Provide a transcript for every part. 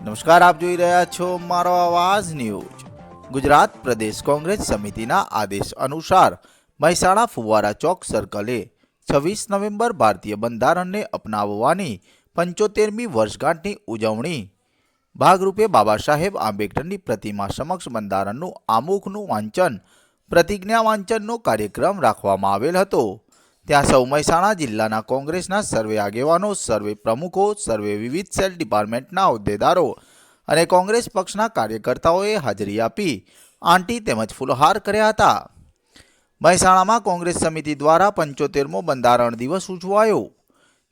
નમસ્કાર, આપ જોઈ રહ્યા છો મારો અવાજ ન્યૂઝ. ગુજરાત પ્રદેશ કોંગ્રેસ સમિતિના આદેશ અનુસાર મહેસાણા ફુવારા ચોક સર્કલે છવ્વીસ નવેમ્બર ભારતીય બંધારણને અપનાવવાની પંચોતેરમી વર્ષગાંઠની ઉજવણી. ભાગરૂપે બાબા સાહેબ આંબેડકરની પ્રતિમા સમક્ષ બંધારણનું આમુખનું વાંચન પ્રતિજ્ઞા વાંચનનો કાર્યક્રમ રાખવામાં આવેલ હતો. ત્યાં સૌ મહેસાણા જિલ્લાના કોંગ્રેસના સર્વે આગેવાનો, સર્વે પ્રમુખો, સર્વે વિવિધ સેલ ડિપાર્ટમેન્ટના હોદ્દેદારો અને કોંગ્રેસ પક્ષના કાર્યકર્તાઓએ હાજરી આપી. આંટી તેમજ ફૂલહાર કર્યા હતા. મહેસાણામાં કોંગ્રેસ સમિતિ દ્વારા પંચોતેરમો બંધારણ દિવસ ઉજવાયો.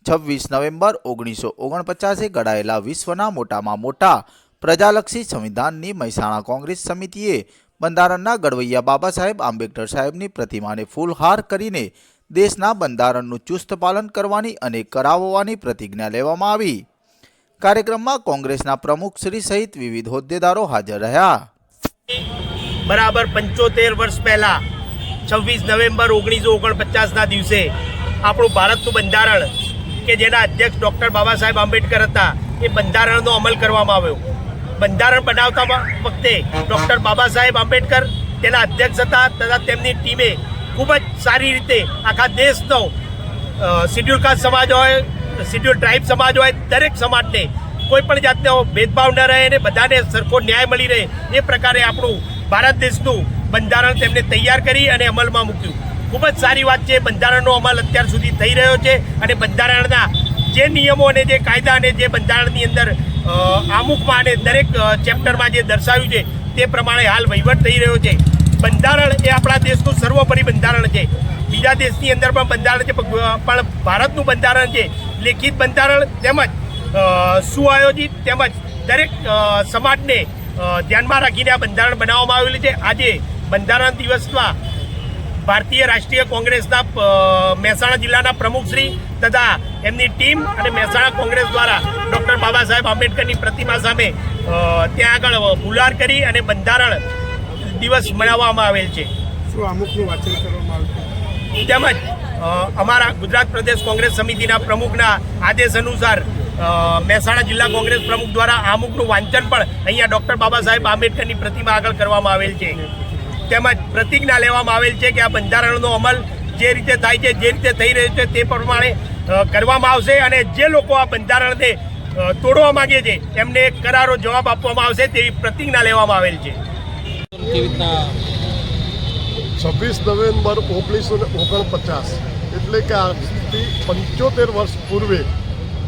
છવ્વીસ નવેમ્બર ઓગણીસો ઓગણપચાસે ઘડાયેલા વિશ્વના મોટામાં મોટા પ્રજાલક્ષી સંવિધાનની મહેસાણા કોંગ્રેસ સમિતિએ બંધારણના ઘડવૈયા બાબા સાહેબ આંબેડકર સાહેબની પ્રતિમાને ફૂલહાર કરીને દેશના બંધારણનું ચુસ્ત પાલન કરવાની અને કરાવવાની પ્રતિજ્ઞા લેવામાં આવી. કાર્યક્રમમાં કોંગ્રેસના પ્રમુખ શ્રી સહિત વિવિધ હોદ્દેદારો હાજર રહ્યા. બરાબર પંચોતેર વર્ષ પહેલા છવ્વીસ નવેમ્બર ઓગણીસો ઓગણપચાસના દિવસે આપણું ભારતનું બંધારણ કે જેના અધ્યક્ષ ડૉક્ટર બાબા સાહેબ આંબેડકર હતા, એ બંધારણનો અમલ કરવામાં આવ્યો. બંધારણ બનાવતા વખતે ડૉક્ટર બાબા સાહેબ આંબેડકર તેના અધ્યક્ષ હતા તથા તેમની ટીમે ખૂબ જ સારી રીતે આખા દેશનો શિડ્યુલ કાસ્ટ સમાજ હોય, શિડ્યુલ ટ્રાઇબ સમાજ હોય, દરેક સમાજને કોઈ પણ જાતનો ભેદભાવ ન રહે અને બધાને સરખો ન્યાય મળી રહે એ પ્રકારે આપણું ભારત દેશનું બંધારણ તેમને તૈયાર કરી અને અમલમાં મૂક્યું. ખૂબ જ સારી વાત છે, બંધારણનો અમલ અત્યાર સુધી થઈ રહ્યો છે અને બંધારણના જે નિયમો અને જે કાયદા અને જે બંધારણની અંદર આમુખમાં અને દરેક ચેપ્ટરમાં જે દર્શાવ્યું છે તે પ્રમાણે હાલ વહીવટ થઈ રહ્યો છે. બંધારણ એ આપણા દેશનું સર્વોપરી બંધારણ છે. બીજા દેશની અંદર પણ બંધારણ છે, પણ ભારતનું બંધારણ છે. લેખિત બંધારણ તેમજ સુઆયોજિત તેમજ દરેક સમાજને ધ્યાનમાં રાખીને આ બંધારણ બનાવવામાં આવેલું છે. આજે બંધારણ દિવસમાં ભારતીય રાષ્ટ્રીય કોંગ્રેસના મહેસાણા જિલ્લાના પ્રમુખશ્રી તથા એમની ટીમ અને મહેસાણા કોંગ્રેસ દ્વારા ડૉક્ટર બાબા સાહેબ આંબેડકરની પ્રતિમા સામે ત્યાં આગળ ફુલાર કરી અને બંધારણ દિવસ મનાવવામાં આવેલ છે. શું અમુકનું વાંચન કરવામાં આવ્યું તેમજ અમારા ગુજરાત પ્રદેશ કોંગ્રેસ સમિતિના પ્રમુખના આદેશ અનુસાર મહેસાણા જિલ્લા કોંગ્રેસ પ્રમુખ દ્વારા આમુખનું વાંચન પણ અહીંયા ડૉક્ટર બાબા સાહેબ આંબેડકરની પ્રતિમા આગળ કરવામાં આવેલ છે. તેમજ પ્રતિજ્ઞા લેવામાં આવેલ છે કે આ બંધારણનો અમલ જે રીતે થાય છે જે રીતે થઈ રહ્યો છે તે પ્રમાણે કરવામાં આવશે અને જે લોકો આ બંધારણને તોડવા માંગે છે એમને કરારો જવાબ આપવામાં આવશે તેવી પ્રતિજ્ઞા લેવામાં આવેલ છે. કેવી રીતના છવ્વીસ નવેમ્બર ઓગણીસો ને ઓગણપચાસ એટલે કે આજથી પંચોતેર વર્ષ પૂર્વે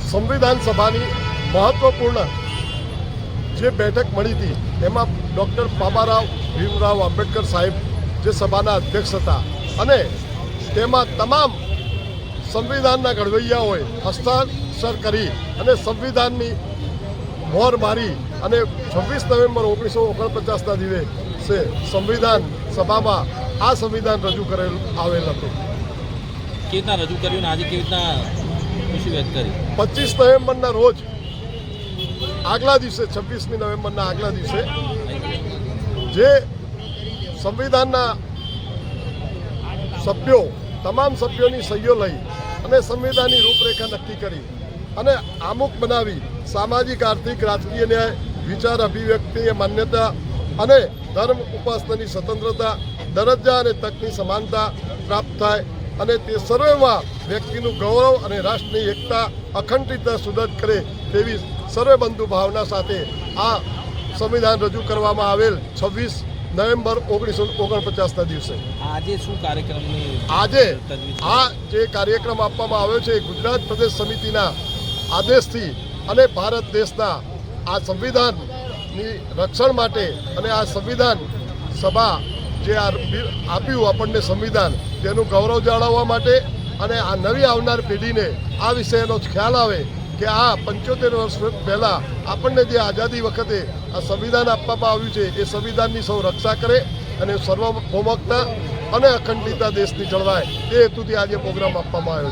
સંવિધાન સભાની મહત્વપૂર્ણ જે બેઠક મળી હતી, એમાં ડૉક્ટર બાબારાવ ભીમરાવ આંબેડકર સાહેબ જે સભાના અધ્યક્ષ હતા અને તેમાં તમામ સંવિધાનના ઘડવૈયાઓએ હસ્તાક્ષર કરી અને સંવિધાનની મોર મારી અને છવ્વીસ નવેમ્બર ઓગણીસો ઓગણપચાસના દિવસે સંવિધાન સભામાં આ સંવિધાન રજૂ કરેલ આવેલ હતું. કેવી રીતના રજૂ કર્યું આજે કેવી રીતના ખુશી વ્યક્ત કરી? પચીસ નવેમ્બરના રોજ આગલા દિવસે છવ્વીસમી નવેમ્બરના આગલા દિવસે જે સંવિધાનના સભ્યો તમામ સભ્યોની સહીઓ લઈ અને સંવિધાનની રૂપરેખા નક્કી કરી અને આમુખ બનાવી સામાજિક આર્થિક રાજકીય ન્યાય વિચાર એ માન્યતા અને ધર્મ ઉપાસનાની સ્વતંત્રતા દરજ્જા અને તકની સમાનતા પ્રાપ્ત થાય અને તે સર્વેમાં વ્યક્તિનું ગૌરવ અને રાષ્ટ્રની એકતા અખંડિતતા સુદૃઢ કરે તેવી સર્વબંધુ ભાવના સાથે આ સંવિધાન રજૂ કરવામાં આવેલ છવ્વીસ નવેમ્બર ઓગણીસો ઓગણપચાસના દિવસે. આજે શું કાર્યક્રમ આજે આ જે કાર્યક્રમ આપવામાં આવ્યો છે ગુજરાત પ્રદેશ સમિતિના આદેશથી અને ભારત દેશના આ સંવિધાનની રક્ષણ માટે અને આ સંવિધાન સભા જે આપ્યું આપણને સંવિધાન, તેનું ગૌરવ જાળવવા માટે અને આ નવી આવનાર પેઢીને આ વિષયનો ખ્યાલ આવે કે આ પંચોતેર વર્ષ પહેલાં આપણને જે આઝાદી વખતે આ સંવિધાન આપવામાં આવ્યું છે, એ સંવિધાનની સૌ રક્ષા કરે અને સર્વભૌમકતા અને અખંડિતતા દેશની જળવાય એ હેતુથી આજે પ્રોગ્રામ આપવામાં આવ્યો છે.